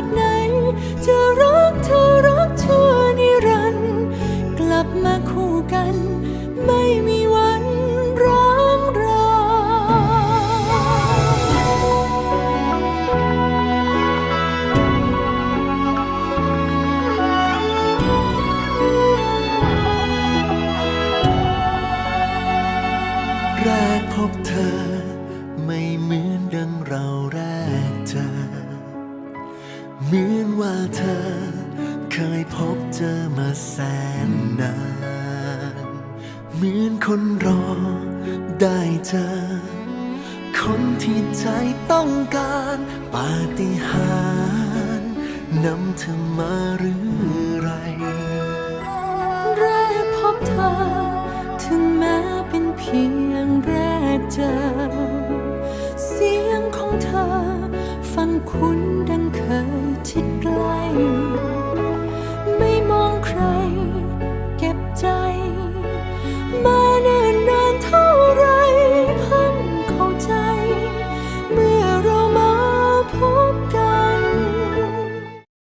ดไหน จะรักเธอรักชั่วนิรันดร์กลับมาคู่กัน ไม่มีวันร้างราแรกพบเธอไม่เหมือนดังเราแร เหมือนว่าเธอ เคยพบเจอมาแสนนานเหมือนคนรอได้เจอ คนที่ใจต้องการปาฏิหาริย์นำเธอมาหรือ คุ้นดังเคยชิดใกล้